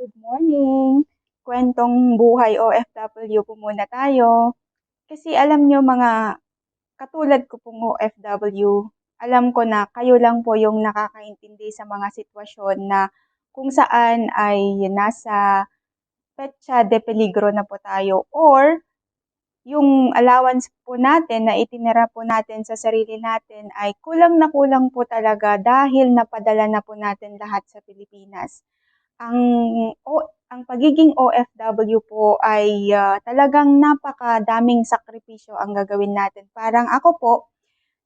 good morning. Kwentong buhay OFW po muna tayo. Kasi alam nyo mga katulad ko pong OFW, alam ko na kayo lang po yung nakakaintindi sa mga sitwasyon na kung saan ay nasa petsa de peligro na po tayo or yung allowance po natin na itinira po natin sa sarili natin ay kulang na kulang po talaga dahil napadala na po natin lahat sa Pilipinas. Ang o, ang pagiging OFW po ay uh, talagang napakadaming sakripisyo ang gagawin natin. Parang ako po,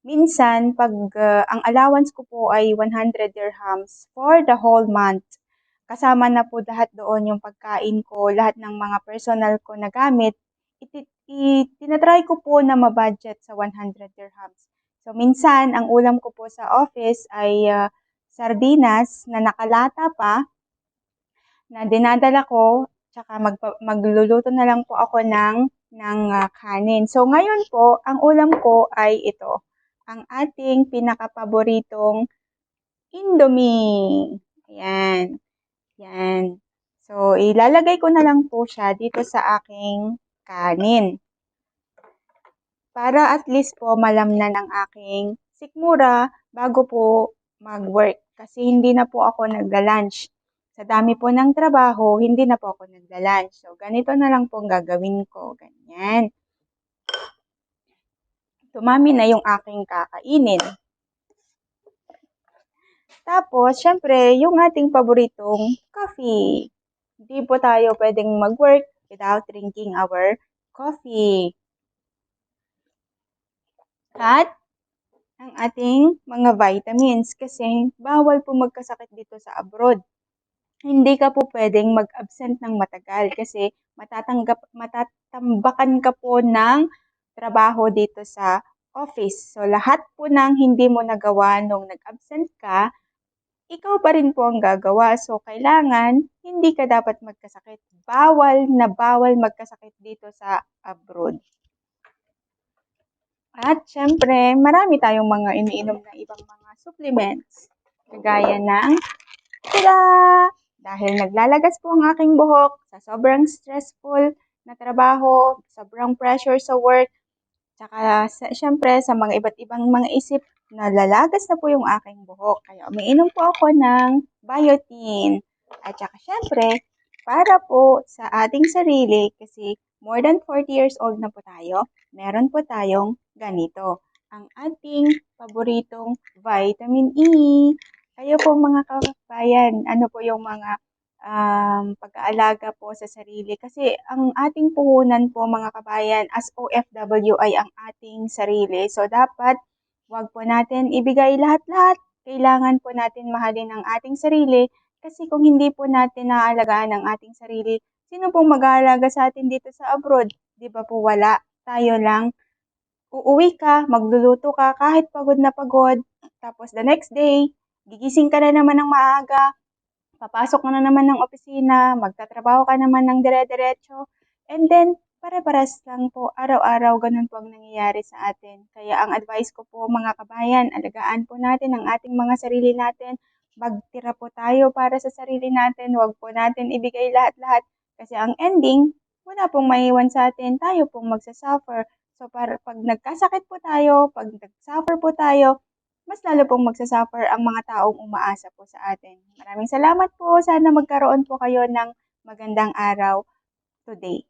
minsan pag uh, ang allowance ko po ay 100 dirhams for the whole month. Kasama na po lahat doon yung pagkain ko, lahat ng mga personal ko na gamit. Iti, tinatry ko po na mabudget sa 100 dirhams. So minsan, ang ulam ko po sa office ay uh, sardinas na nakalata pa na dinadala ko, tsaka mag, magluluto na lang po ako ng, ng uh, kanin. So, ngayon po, ang ulam ko ay ito, ang ating pinakapaboritong Indomie. Ayan. Yan. So, ilalagay ko na lang po siya dito sa aking kanin. Para at least po malamnan ang aking sikmura bago po mag-work. Kasi hindi na po ako nagla-lunch. Sa dami po ng trabaho, hindi na po ako nagla-lunch. So, ganito na lang po ang gagawin ko. Ganyan. Tumami na yung aking kakainin. Tapos, syempre, yung ating paboritong coffee. Hindi po tayo pwedeng mag-work without drinking our coffee. At ang ating mga vitamins kasi bawal po magkasakit dito sa abroad hindi ka po pwedeng mag-absent ng matagal kasi matatanggap, matatambakan ka po ng trabaho dito sa office. So, lahat po ng hindi mo nagawa nung nag-absent ka, ikaw pa rin po ang gagawa. So, kailangan hindi ka dapat magkasakit. Bawal na bawal magkasakit dito sa abroad. At syempre, marami tayong mga iniinom na ibang mga supplements. Kagaya ng, tada! Dahil naglalagas po ang aking buhok sa sobrang stressful na trabaho, sobrang pressure sa work, tsaka sa, syempre sa mga iba't ibang mga isip na lalagas na po yung aking buhok. Kaya umiinom po ako ng biotin. At saka syempre, para po sa ating sarili, kasi more than 40 years old na po tayo, meron po tayong ganito. Ang ating paboritong vitamin E. Kayo po mga kabayan, ano po yung mga um, pag-aalaga po sa sarili. Kasi ang ating puhunan po mga kabayan as OFW ay ang ating sarili. So dapat wag po natin ibigay lahat-lahat. Kailangan po natin mahalin ang ating sarili kasi kung hindi po natin naaalagaan ang ating sarili, sino pong mag-aalaga sa atin dito sa abroad? Di ba po wala? Tayo lang. Uuwi ka, magluluto ka, kahit pagod na pagod. Tapos the next day, gigising ka na naman ng maaga, papasok ka na naman ng opisina, magtatrabaho ka naman ng dire-diretso, and then, pare-pares lang po, araw-araw, ganun po ang nangyayari sa atin. Kaya ang advice ko po mga kabayan, alagaan po natin ang ating mga sarili natin, magtira po tayo para sa sarili natin, huwag po natin ibigay lahat-lahat, kasi ang ending, wala pong maiwan sa atin, tayo pong magsasuffer. So, para, pag nagkasakit po tayo, pag nagsuffer po tayo, mas lalo pong magsasuffer ang mga taong umaasa po sa atin. Maraming salamat po. Sana magkaroon po kayo ng magandang araw today.